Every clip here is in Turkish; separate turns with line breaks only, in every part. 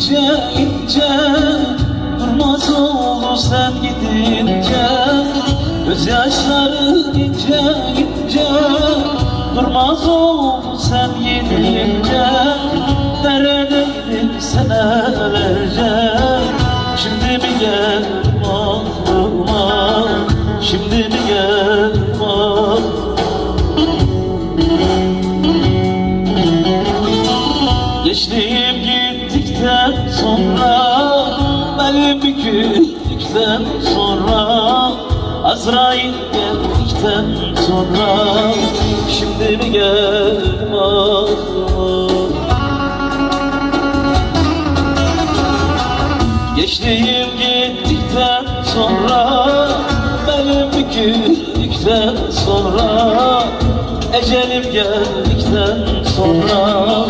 ince ince Durmaz oldu sen gidince. Gözyaşları ince ince Durmaz oldu sen gidince. Neredeydin senelerce Şimdi mi gel aklıma Şimdi mi gel Geçtiğim gittikten sonra Benim büküldükten sonra Azrail geldikten sonra Şimdi mi geldim aklıma Geçtiğim gittikten sonra Benim büküldükten sonra Ecelim geldikten sonra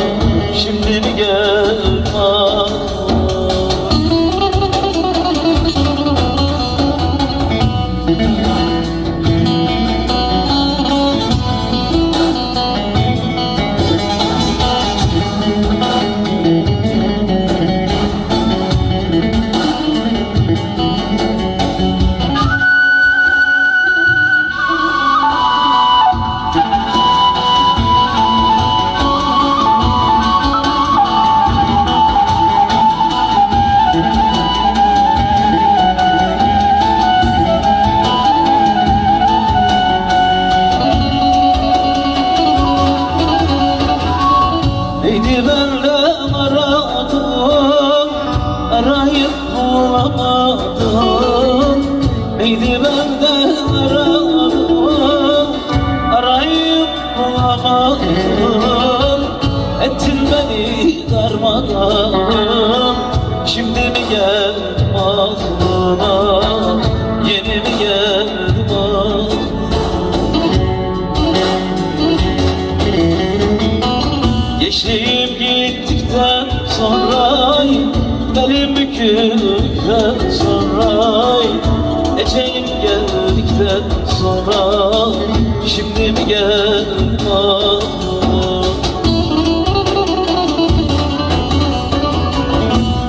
Neydi benden aradım Arayıp bulamadım. Neydi benden aradım Arayıp bulamadım. Ettin beni darmadan Şimdi mi geldim aklıma Geçtiğim gittikten sonra Belim büküldükten sonra Ecelim geldikten sonra Şimdi mi aklıma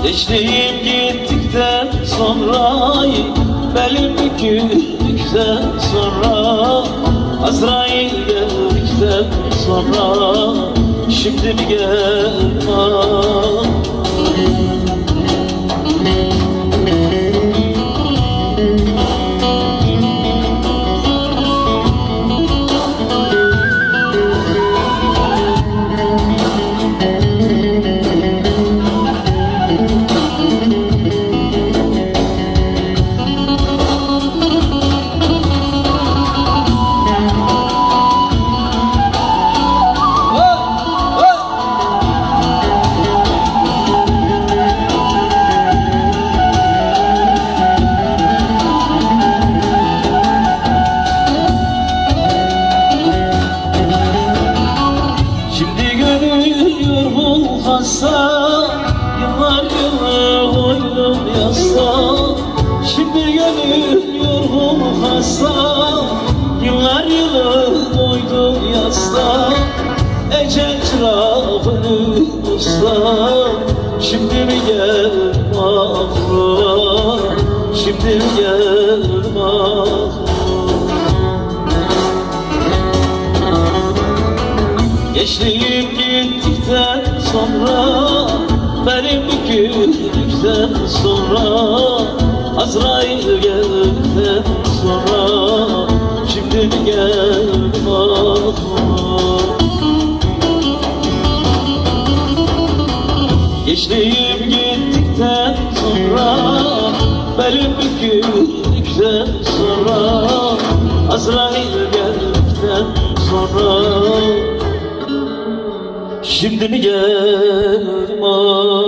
Geçtiğim gittikten sonra Belim büküldükten sonra Azrail geldikten sonra Şimdi mi geldim aklıma hasta Yıllar yılı boynum yasta Şimdi gönül yorgun hasta Yıllar yılı boynum yasta Ecel çırağını usta Şimdi mi geldim aklıma Şimdi mi geldim aklıma Geçtiğim gittikten sonra Benim büküldükten sonra Azrail geldikten sonra Şimdi geldim aklıma. Geçtiğim gittikten sonra Belim büküldükten sonra Azrail geldikten sonra Şimdi mi geldim? aklıma